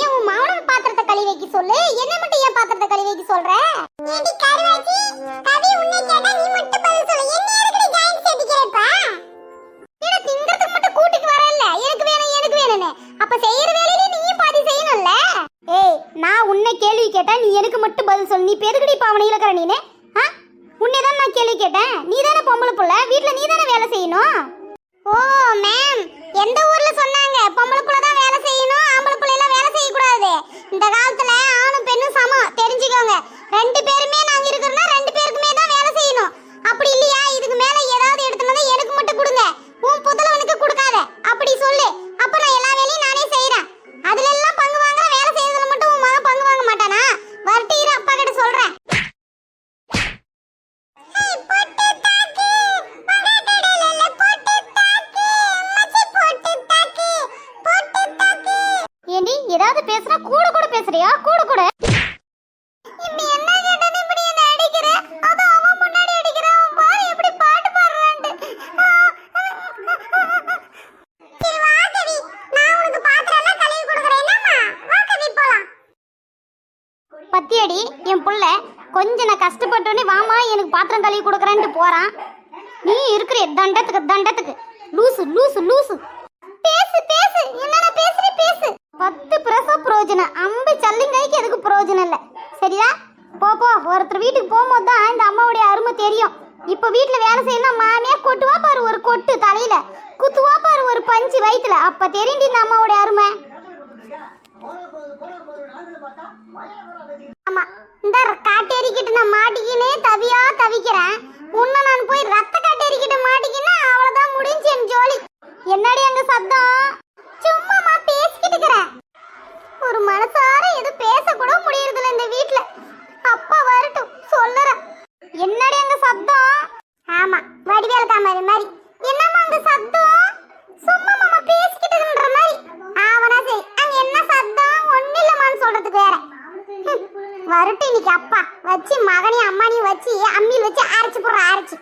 ஏன் உன் மவன பாத்திரத்தை கழுவி வைக்க சொல்லு? என்ன மட்டும் ஏன் பாத்திரத்தை கழுவி வைக்க சொல்ற? ஏடி கருவாச்சி? கவி உன்னை கேட்டா நீ மட்டும் பதில் சொல்லு. என்ன எதுக்கு ஜாயின் சேர்த்துக்கிறப்பா ஏடா திங்கறதுக்கு மட்டும் கூட்டிக்கு வரல எனக்கு வேணும் எனக்கு வேணும்னு. அப்ப செய்யற வேலையில நீயும் பாதி செய்யணும்ல? ஏய் நான் உன்னை கேள்வி கேட்டா நீ எனக்கு மட்டும் பதில் சொல்லு. நீ பெருகடி பாவனையில இருக்கிற நீனே? உன்னை தான் நான் கேள்வி கேட்டேன். நீ தானே பொம்பளை புள்ள. வீட்ல நீ தானே வேலை செய்யணும்? ஓ மேம் எந்த ஊர்ல சொன்னாங்க பொம்பளை புள்ள தான் வேலை செய்யணும் ஆம்பளை புள்ள எல்லாம் வேலை செய்ய கூடாது இந்த காலத்துல ஆணும் பெண்ணும் சமம் தெரிஞ்சுக்கோங்க ரெண்டு பேருமே நாங்க இருக்கிறோம்னா ரெண்டு பேருக்குமே தான் வேலை செய்யணும். அப்படி இல்லையா? இதுக்கு மேல ஏதாவது எடுத்துட்டு வந்து எனக்கு மட்டும் கொடுங்க. உன் புதலவனுக்கு கொடுக்காத. அப்படி சொல்லு. அப்ப நான் எல்லா வேலையும் நானே செய்யறேன் அதுல எல்லாம் பங்கு வாங்குற வேலை செய்யறதுல மட்டும் உன் மகன் பங்கு வாங்க மாட்டானா? வரட்டு இரு அப்பா கிட்ட சொல்றேன். ஏதாவது பேசுனா கூட கூட பேசுறியா? கூட கூட. பத்தியடி என் புள்ள கொஞ்சம் நான் கஷ்டப்பட்டோன்னே வாமா எனக்கு பாத்திரம் கழுவி கொடுக்குறேன்ட்டு போகிறான் நீ இருக்கிற தண்டத்துக்கு தண்டத்துக்கு. லூசு லூசு லூசு. பேசு பேசு. என்ன பேசுற பேசு. பத்து பிரசவ பிரயோஜனம். அம்பு சல்லிங்கைக்கு எதுக்கு பிரயோஜனம் இல்லை. சரியா? போ போ. ஒருத்தர் வீட்டுக்கு போகும்போது தான் இந்த அம்மாவுடைய அருமை தெரியும். இப்போ வீட்டில் வேலை செய்யணும் மாமே கொட்டுவா பாரு ஒரு கொட்டு தலையில. குத்துவா பாரு ஒரு பஞ்சு வயிற்றுல அப்போ தெரியும் இந்த அம்மாவுடைய அருமை. ஆமா. இந்த காட்டேரிக்கிட்டு நான் மாட்டிக்கினே தவியா தவிக்கிறேன். உன்னை நான் போய் ரத்த காட்டேரிக்கிட்ட மாட்டிக்கினா அவ்வளவுதான் முடிஞ்சு என் ஜோலி. என்னடி அங்க சத்தம் சும்மாமா பேசிக்கிட்டு இருக்கிறேன். ஒரு மனசார எதுவும் பேசக்கூட கூட முடியறதில்ல இந்த வீட்டுல அப்பா வரட்டும் சொல்லுறேன். என்னடி அங்க சத்தம் ஆமா வடிவேல் காமாரி மாதிரி என்னம்மா அங்க சத்தம் சும்மா மாமா பேசிக்கிட்டுன்ற மாதிரி ஆவனா சரி அங்க என்ன சத்தம் ஒண்ணு இல்லம்மான்னு சொல்றதுக்கு வேற வரட்டு இன்னைக்கு அப்பா. வச்சு மகனையும் அம்மானையும் வச்சு அம்மியில் வச்சு அரைச்சு போடுற அரைச்சு.